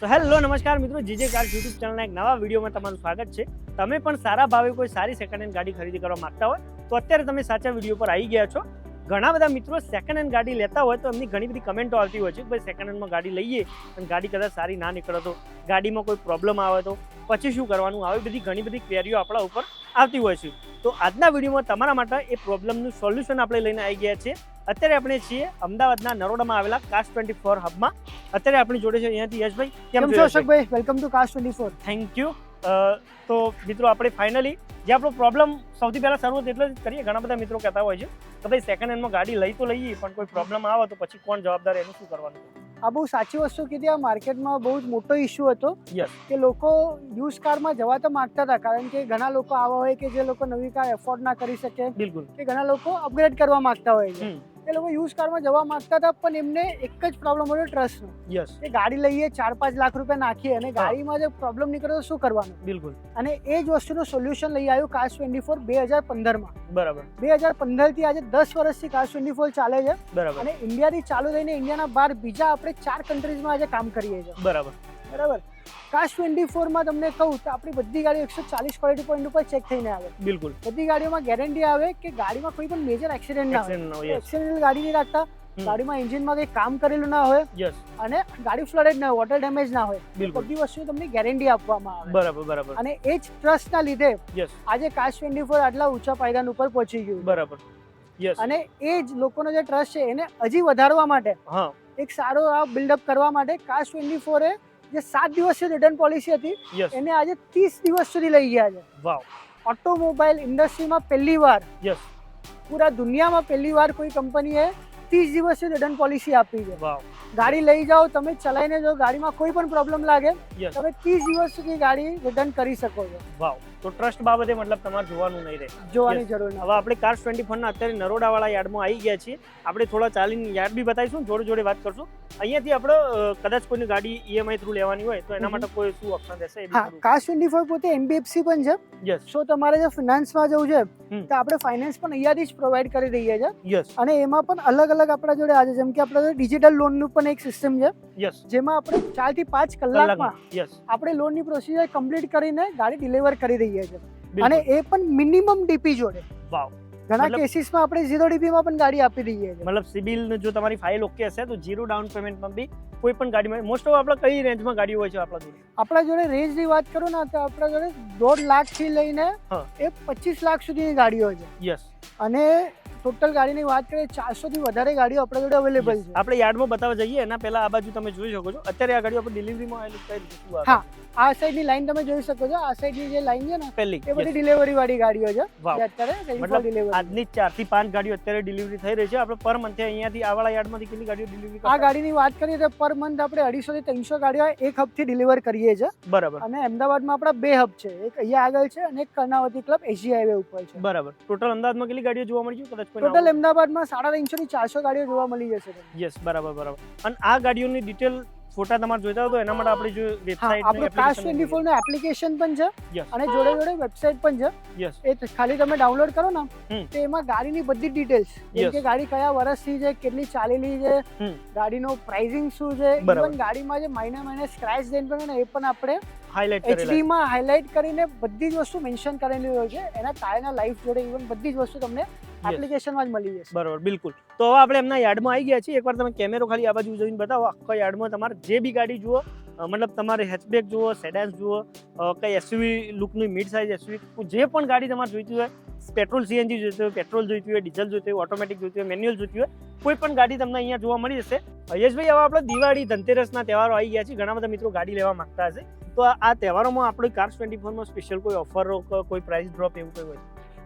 તો હેલો, નમસ્કાર મિત્રો જીજે કાર યુટ્યુબ ચેનલના એક નવા વિડીયોમાં તમારું સ્વાગત છે. તમે પણ સારા ભાવે કોઈ સારી સેકન્ડ હેન્ડ ગાડી ખરીદી કરવા માંગતા હોય, તો અત્યારે તમે સાચા વીડિયો પર આવી ગયા છો. ઘણા બધા મિત્રો સેકન્ડ હેન્ડ ગાડી લેતા હોય તો એમની ઘણી બધી કમેન્ટો આવતી હોય છે કે ભાઈ સેકન્ડ હેન્ડમાં ગાડી લઈએ અને ગાડી કદાચ સારી ના નીકળે તો ગાડીમાં કોઈ પ્રોબ્લેમ આવે તો પછી શું કરવાનું? આવી બધી ઘણી બધી ક્વેરીઓ આપણા ઉપર આવતી હોય છે. તો આજના વિડીયોમાં તમારા માટે એ પ્રોબ્લેમનું સોલ્યુશન આપણે લઈને આવી ગયા છીએ. અત્યારે આપણે છીએ અમદાવાદના નરોડામાં આવેલા કાસ્ટ ટ્વેન્ટી ફોર હબમાં. અત્યારે આપણી જોડે છે અહીંયાથી યશભાઈ. કેમ છો Ashokbhai? Welcome to cast twenty four. Thank you તો મિત્રો આપણે ફાઇનલી જે આપણો પ્રોબ્લેમ સૌથી પહેલા શરૂઆત એટલે જ કરીએ. ઘણા બધા મિત્રો કહેતા હોય છે કે ભાઈ સેકન્ડ હેન્ડમાં ગાડી લઈ તો લઈએ પણ કોઈ પ્રોબ્લેમ આવે તો પછી કોણ જવાબદાર એનું શું કરવાનું? આ બહુ સાચી વસ્તુ કીધી. આ માર્કેટમાં બહુ જ મોટો ઇશ્યુ હતો કે લોકો યુઝ કારમાં જવા તો માંગતા હતા કારણ કે ઘણા લોકો આવા હોય કે જે લોકો નવી કાર એફોર્ડ ના કરી શકે બિલકુલ. કે ઘણા લોકો અપગ્રેડ કરવા માંગતા હોય છે. એ લોકો યુઝ કારમાં જવા માંગતા હતા પણ એમને એક જ પ્રોબ્લેમ હતો ટ્રસ્ટનો યસ કે ગાડી લઈએ ચાર પાંચ લાખ રૂપિયા નાખીએ અને ગાડીમાં જે પ્રોબ્લેમ નીકળે તો શું કરવાનું? બિલકુલ. અને એ જ વસ્તુનું સોલ્યુશન લઈ આવ્યું કાસ્ટ ટ્વેન્ટી ફોર બે હજાર પંદરમાં. બરાબર. બે હજાર પંદરથી આજે દસ વર્ષથી કાસ્ટ ટ્વેન્ટી ફોર ચાલે છે. બરાબર. અને ઇન્ડિયાથી ચાલુ થઈને ઇન્ડિયાના બહાર બીજા આપણે ચાર કન્ટ્રીઝમાં આજે કામ કરીએ છીએ. બરાબર. બરાબર? કાશ ટ્વેન્ટી ફોરમાં તમને કહું તો આપણી બધી ગાડીઓ એકસો ચાલીસ ક્વોલિટી પોઈન્ટ ઉપર ચેક થઈને આવે. બિલકુલ. બધી ગાડીઓમાં ગેરંટી આવે કે ગાડીમાં કોઈ પણ મેજર એક્સિડન્ટ ના હોય. એક્સિડન્ટ નો યસ એક્સિડન્ટ ગાડી નહીં રાખતા. ગાડીમાં એન્જિનમાં કંઈ કામ કરેલું ના હોય યસ અને ગાડી ફ્લડેડ ના હોય વોટર ડેમેજ ના હોય બધી વસ્તુ તમને ગેરંટી આપવામાં આવે. બરાબર બરાબર. અને એ જ ટ્રસ્ટના લીધે યસ આજે કાશ ટ્વેન્ટી ફોર આટલા ઊંચા પાયદાન ઉપર પહોંચી ગયું. બરાબર. યસ અને એ જ લોકોનો જે ટ્રસ્ટ છે એને હજી વધારવા માટે હા. એક સારો આ બિલ્ડઅપ કરવા માટે કાશ ટ્વેન્ટી ફોરે જે સાત દિવસની રિટર્ન પોલિસી હતી એને આજે ત્રીસ દિવસ સુધી લઈ ગયા છે. વાવ ઓટોમોબાઈલ ઇન્ડસ્ટ્રીમાં પહેલી વાર યસ પૂરા દુનિયામાં પહેલી વાર કોઈ કંપનીએ ત્રીસ દિવસની રિટર્ન પોલિસી આપી છે. વાવ ગાડી લઈ જાઓ તમે ચલાવીને જો ગાડીમાં કોઈ પણ પ્રોબ્લેમ લાગે તમે ત્રીસ દિવસ સુધી ગાડી રિટર્ન કરી શકો છો. વાવ. તો ટ્રસ્ટ બાબતે મતલબ તમારે જોવાનું નહીં રહે. જોવાની જરૂર હવે આપણે કાર્સ ટ્વેન્ટી ફોરના અત્યારે નરોડાવાળા યાર્ડમાં આવી ગયા છીએ. આપણે થોડા ચાલીને યાર્ડ બી બતાવીશું જોડે જોડે વાત કરશું. અહીંયાથી આપણે કદાચ કોઈની ગાડી ઈએમઆઈ થ્રુ લેવાની હોય તો એના માટે કોઈ શું ઓપ્શન રહેશે હા થોડું ટ્વેન્ટી ફોર પોતે એમબીએફસી પણ છે. યસ સો તમારે જે ફિનાન્સમાં જવું છે તો આપણે ફાઇનાન્સ પણ અહીંયાથી જ પ્રોવાઈડ કરી દઈએ છીએ. યસ અને એમાં પણ અલગ અલગ આપણા જોડે આજે જેમ કે આપણે ડિજિટલ લોનનું પણ એક સિસ્ટમ છે જેમાં આપણે ચારથી પાંચ કલાકમાં આપણે લોનની પ્રોસિજર કમ્પ્લીટ કરીને ગાડી ડિલિવર કરી રહ્યા છીએ. અને એ પણ મિનિમમ ડીપી જોડે. ઘણા કેસીસમાં આપણે ઝીરો ડીપીમાં પણ ગાડી આપી દઈએ છીએ. મતલબ સિબિલ જો તમારી ફાઇલ ઓકે હશે તો જીરો ડાઉન પેમેન્ટમાં બી કોઈ પણ ગાડીમાં મોસ્ટ ઓફ આપણે કઈ રેન્જમાં ગાડી હોય છે આપણા જોડે? આપણા જોડે રેન્જની વાત કરું ને તો આપણા જોડે દોઢ લાખથી લઈને એ પચીસ લાખ સુધીની ગાડીઓ છે. યસ અને ટોટલ ગાડીની વાત કરીએ ચારસો થી વધારે ગાડીઓ આપણા જોડે અવેલેબલ છે. આપણે યાર્ડમાં બતાવવા જઈએ એના પહેલા આ બાજુ તમે જોઈ શકો છો. અત્યારે આ ગાડીઓ આપણે ડિલિવરીમાં આવેલી કઈ રીતે હા. આ સાઈડની લાઈન તમે જોઈ શકો છો. આ સાઈડની જે લાઈન છે ને પહેલી એ બધી ડિલિવરી વાળી ગાડીઓ છે. અત્યારે મતલબ. આજની ચારથી પાંચ ગાડીઓ અત્યારે ડિલિવરી થઈ રહી છે. આપણે પર મંથે અહીંયાથી આ વાળા યાર્ડમાંથી કેટલી ગાડીઓ ડિલિવરી આ ગાડીની વાત કરીએ તો પર મંથ આપણે અઢીસો થી ત્રણસો ગાડીઓ એક હબથી ડિલિવર કરીએ છીએ. બરાબર. અને અમદાવાદમાં આપણા બે હબ છે. એક અહીંયા આગળ છે અને એક કર્ણાવતી ક્લબ એસી હાઈવે ઉપર છે. બરાબર. ટોટલ અમદાવાદમાં કેટલી ગાડીઓ જોવા મળી છે? કદાચ કોઈ ટોટલ અમદાવાદમાં સાડા ત્રણસો થી ચારસો ગાડીઓ જોવા મળી જશે. યસ બરાબર બરાબર. અને આ ગાડીઓની ડિટેલ ફોટા તમારે જોઈતા હોય તો એના માટે આપણે જો હા વેબસાઇટ આપણું કાસ ટ્વેન્ટી ફોરનું એપ્લિકેશન પણ છે અને જોડે જોડે વેબસાઇટ પણ છે. યસ એ ખાલી તમે ડાઉનલોડ કરો ને તો એમાં ગાડીની બધી ડિટેલ્સ જેમ કે ગાડી કયા વર્ષથી છે કેટલી ચાલેલી છે. ગાડીનો પ્રાઇસિંગ શું છે. ઇવન ગાડીમાં જે મહિને મહિને સ્ક્રેચ દેન પણ ને એ પણ આપણે હાઇલાઇટ એચડી માં હાઇલાઇટ કરીને બધી જ વસ્તુ મેન્શન કરેલી હોય છે. એના ટાયરના લાઈફ જોડે ઇવન બધી જ વસ્તુ તમને એપ્લિકેશનમાં જ મળી જશે. બરાબર બિલકુલ. તો હવે આપણે એમના યાર્ડમાં આવી ગયા છીએ. એકવાર તમે કેમેરો ખાલી આ બાજુ જોઈને બતાવો. આખા યાર્ડમાં તમારે જે બી ગાડી જુઓ મતલબ તમારે હેચબેક જુઓ સેડાન્સ જુઓ કઈ એસયુવી લુકની મિડ સાઇઝ એસયુવી જે પણ ગાડી તમારે જોઈતી હોય પેટ્રોલ સીએનજી જોઈતી હોય પેટ્રોલ જોઈતી હોય ડીઝલ જોઈતી હોય ઓટોમેટિક જોઈતી હોય મેન્યુઅલ જોઈતી હોય, કોઈ પણ ગાડી તમને અહીંયા જોવા મળી જશે. યશભાઈ હવે આપણે દિવાળી, ધનતેરસના તહેવારો આવી ગયા છે. ઘણા બધા મિત્રો ગાડી લેવા માંગતા હશે. તો આ તહેવારોમાં આપણે કાર્સ ટ્વેન્ટી ફોરમાં સ્પેશિયલ કોઈ ઓફરો કોઈ પ્રાઇસ ડ્રોપ એવું કંઈ હોય?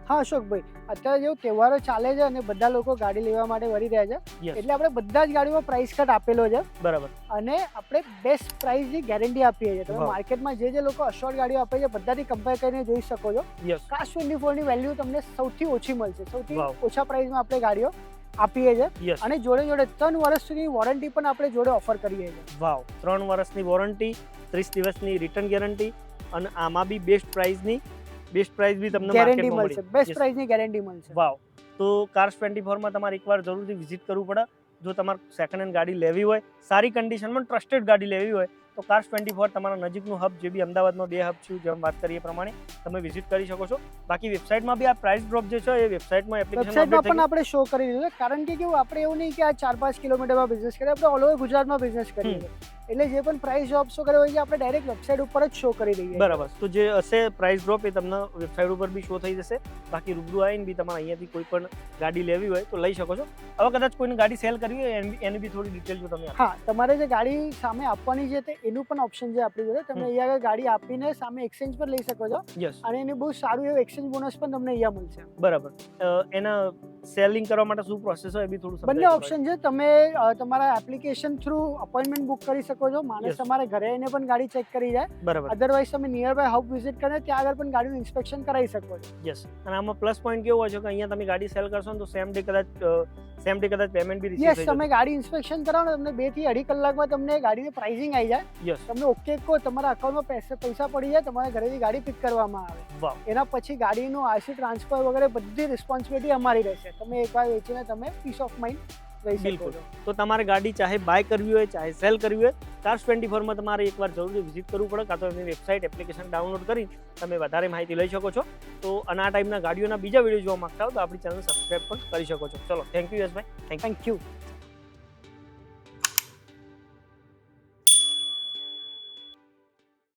હા અશોકભાઈ અત્યારે જેવું તહેવારો ચાલે છે અને બધા લોકો ગાડી લેવા માટે વળી રહ્યા છે એટલે આપણે બધા જ ગાડીમાં પ્રાઇસ કટ આપેલો છે. બરાબર. અને આપણે બેસ્ટ પ્રાઇસની ગેરંટી આપીએ છીએ. તમે માર્કેટમાં જે જે લોકો અશોર્ટ ગાડીઓ આપે છે બધાથી કમ્પેર કરીને જોઈ શકો છો. કાસ ટ્વેન્ટી ફોરની વેલ્યુ તમને સૌથી ઓછી મળશે. સૌથી. ઓછા પ્રાઇસમાં આપણે ગાડીઓ આપીએ છીએ. અને જોડે જોડે ત્રણ વર્ષ સુધી વોરંટી પણ આપણે જોડે ઓફર કરીએ છીએ. વાવ. ત્રણ વર્ષની વોરંટી ત્રીસ દિવસની રિટર્ન ગેરંટી અને આમાં બી બેસ્ટ પ્રાઇઝની બેસ્ટ પ્રાઇઝ બી તમને ગેરંટી મળશે. બેસ્ટ. પ્રાઇસની ગેરંટી મળશે. વાવ તો કાર્સ ટ્વેન્ટી ફોરમાં તમારે એકવાર જરૂરથી વિઝિટ કરવું પડે. જો તમારે સેકન્ડ હેન્ડ ગાડી લેવી હોય સારી કન્ડિશનમાં ટ્રસ્ટેડ ગાડી લેવી હોય તો કાર્સ ટ્વેન્ટી ફોર તમારા નજીકનું હબ જે બી અમદાવાદમાં બે હબ છે જેમ વાત કરીએ પ્રમાણે તમે વિઝિટ કરી શકો છો. બાકી વેબસાઇટમાં બી આ પ્રાઇસ ડ્રોપ જે છે એ વેબસાઇટમાં વેબસાઇટમાં પણ આપણે શો કરી દીધું છે. કારણ કે કેવું આપણે એવું નહીં કે આ ચાર પાંચ કિલોમીટરમાં બિઝનેસ કરીએ આપણે ઓલ ઓવર ગુજરાતમાં બિઝનેસ કરીએ એટલે જે પણ પ્રાઇસ ડ્રોપ શો કર્યો હોય છે આપણે ડાયરેક્ટ વેબસાઇટ ઉપર જ શો કરી દઈએ બરાબર. તો જે હશે પ્રાઇસ ડ્રોપ એ તમને વેબસાઇટ ઉપર બી શો થઈ જશે. બાકી રૂબરૂ આવીને બી તમારે અહીંયાથી કોઈ પણ ગાડી લેવી હોય તો લઈ શકો છો. હવે કદાચ કોઈને ગાડી સેલ કરવી હોય એની એની બી થોડી ડિટેલ જો તમે હા તમારે જે ગાડી સામે આપવાની છે તે એનું પણ ઓપ્શન છે આપણી જોડે. તમે અહીંયા આગળ ગાડી આપીને સામે એક્સચેન્જ પર લઈ શકો છો. યસ અને એનું બહુ સારું એવું એક્સચેન્જ બોનસ પણ તમને અહીંયા મળશે. બરાબર. એના સેલિંગ કરવા માટે શું પ્રોસેસ હોય એ બી થોડું બંને ઓપ્શન છે તમે તમારા એપ્લિકેશન થ્રુ અપોઇન્ટમેન્ટ બુક કરી શકો છો. માણસ. તમારે ઘરે આવીને પણ ગાડી ચેક કરી જાય. બરાબર. અધરવાઇઝ તમે નિયર બાય હબ વિઝિટ કરીને ત્યાં આગળ પણ ગાડીનું ઇન્સ્પેક્શન કરાવી શકો છો. યસ અને આમાં પ્લસ પોઈન્ટ કેવો હોય છે કે અહીંયા તમે ગાડી સેલ કરશો ને તો સેમ ડે કદાચ સેમ ડે કદાચ પેમેન્ટ બી રિસીવ યસ તમે ગાડી ઇન્સ્પેક્શન કરાવો ને તમને બેથી અઢી કલાકમાં તમને ગાડીની પ્રાઇસિંગ આવી જાય. યસ તમને ઓકે કહો તમારા અકાઉન્ટમાં પૈસા પૈસા પડી જાય તમારા ઘરેથી ગાડી પિક કરવામાં આવે. એના પછી ગાડીનું આરસી ટ્રાન્સફર વગેરે બધી રિસ્પોન્સિબિલિટી અમારી રહેશે. તમે એકવાર વેચીને તમે પીસ ઓફ માઇન્ડ રહી શકો છો. તો તમારે ગાડી ચાહે બાય કરવી હોય ચાહે સેલ કરવી હોય કાર્સ ટ્વેન્ટી ફોરમાં તમારે એકવાર જરૂરી વિઝિટ કરવું પડે કાં તો એમની વેબસાઇટ એપ્લિકેશન ડાઉનલોડ કરી તમે વધારે માહિતી લઈ શકો છો. તો અને આ ટાઈપના ગાડીઓના બીજા વીડિયો જોવા માંગતા હો તો આપણી ચેનલ સબસ્ક્રાઈબ પણ કરી શકો છો. ચલો thank you Yashbhai thank you